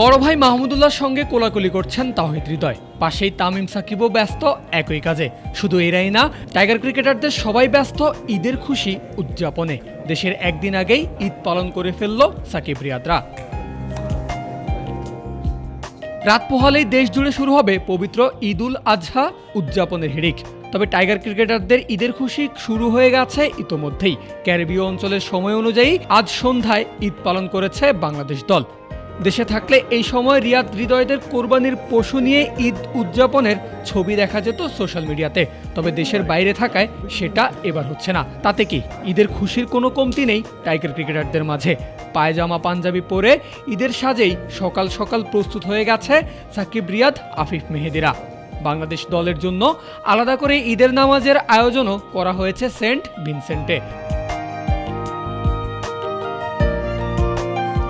বড় ভাই মাহমুদুল্লাহর সঙ্গে কোলাকুলি করছেন তাহিদ হৃদয়। পাশেই তামিম সাকিবও ব্যস্ত, একই কাজে। শুধু এরাই না, টাইগার ক্রিকেটারদের সবাই ব্যস্ত ঈদের খুশি উদযাপনে। দেশের একদিন আগেই ঈদ পালন করে ফেলল সাকিব রিয়াদরা। রাত পোহালেই দেশ জুড়ে শুরু হবে পবিত্র ঈদ উল আজহা উদযাপনের হিড়িক। তবে টাইগার ক্রিকেটারদের ঈদের খুশি শুরু হয়ে গেছে ইতোমধ্যেই। ক্যারিবীয় অঞ্চলের সময় অনুযায়ী আজ সন্ধ্যায় ঈদ পালন করেছে বাংলাদেশ দল। দেশে থাকলে এই সময় রিয়াদ হৃদয়দের কোরবানির পশু নিয়ে ঈদ উদযাপনের ছবি দেখা যেত সোশ্যাল মিডিয়াতে। তবে দেশের বাইরে থাকায় সেটা এবার হচ্ছে না। তাতে কি ঈদের খুশির কোনো কমতি নেই টাইগার ক্রিকেটারদের মাঝে? পায়জামা, পাঞ্জাবি পরে ঈদের সাজেই সকাল সকাল প্রস্তুত হয়ে গেছে সাকিব রিয়াদ, আফিফ মেহেদিরা। বাংলাদেশ দলের জন্য আলাদা করে ঈদের নামাজের আয়োজনও করা হয়েছে সেন্ট ভিনসেন্টে।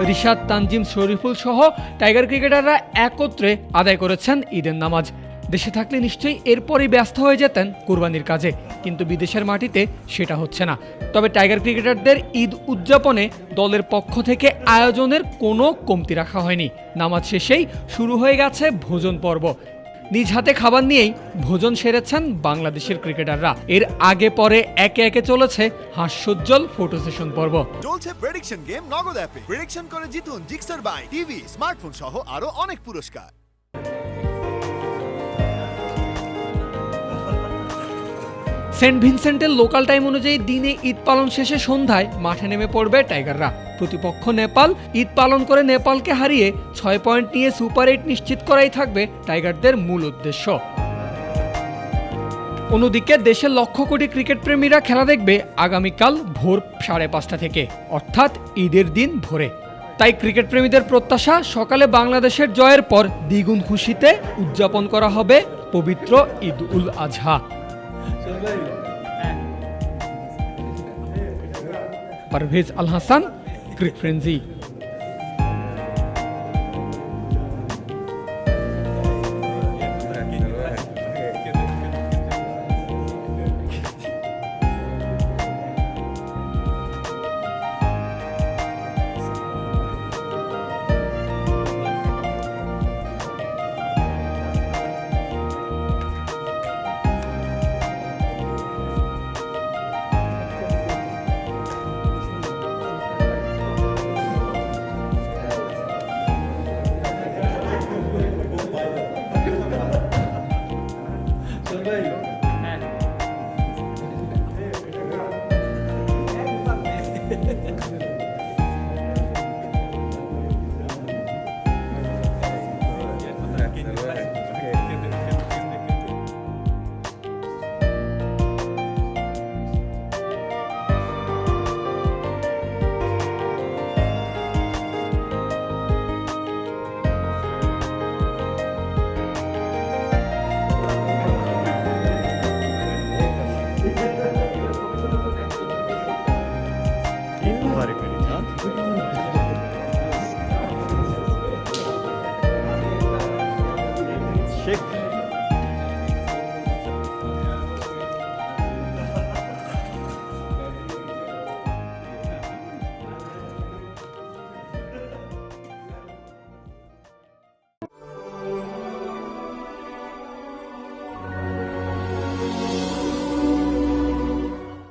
রিশাদ, তানজিম, শরীফুল সহ টাইগার ক্রিকেটাররা একত্রে আদায় করেছেন ঈদের নামাজ। দেশে থাকলে নিশ্চয়ই এরপরই ব্যস্ত হয়ে যেতেন কুরবানির কাজে, কিন্তু বিদেশের মাটিতে সেটা হচ্ছে না। তবে টাইগার ক্রিকেটারদের ঈদ উদযাপনে দলের পক্ষ থেকে আয়োজনের কোনো কমতি রাখা হয়নি। নামাজ শেষেই শুরু হয়ে গেছে ভোজন পর্ব। নিজ হাতে খাবার নিয়েই ভোজন সেরেছেন বাংলাদেশের ক্রিকেটাররা। এর আগে পরে একে একে চলেছে হাস্যোজ্জ্বল ফটো সেশন পর্ব। চলছে প্রেডিকশন গেম নগদ অ্যাপে প্রেডিকশন করে জিতুন জিক্সার বাই টিভি স্মার্টফোন সহ আরও অনেক পুরস্কার। সেন্ট ভিনসেন্টের লোকাল টাইম অনুযায়ী দিনে ঈদ পালন শেষে সন্ধ্যায় মাঠে নেমে পড়বে টাইগাররা। প্রতিপক্ষ নেপাল, ঈদ পালন করে নেপালকে হারিয়ে ছয় পয়েন্ট নিয়ে সুপার এইট নিশ্চিত করাই থাকবে টাইগারদের মূল উদ্দেশ্য। অন্যদিকে দেশের লক্ষ কোটি ক্রিকেট প্রেমীরা খেলা দেখবে আগামীকাল ভোর সাড়ে পাঁচটা থেকে, অর্থাৎ ঈদের দিন ভোরে। তাই ক্রিকেট প্রেমীদের প্রত্যাশা, সকালে বাংলাদেশের জয়ের পর দ্বিগুণ খুশিতে উদযাপন করা হবে পবিত্র ঈদ উল আজহা। পারভেজ আল হাসান Frenzy.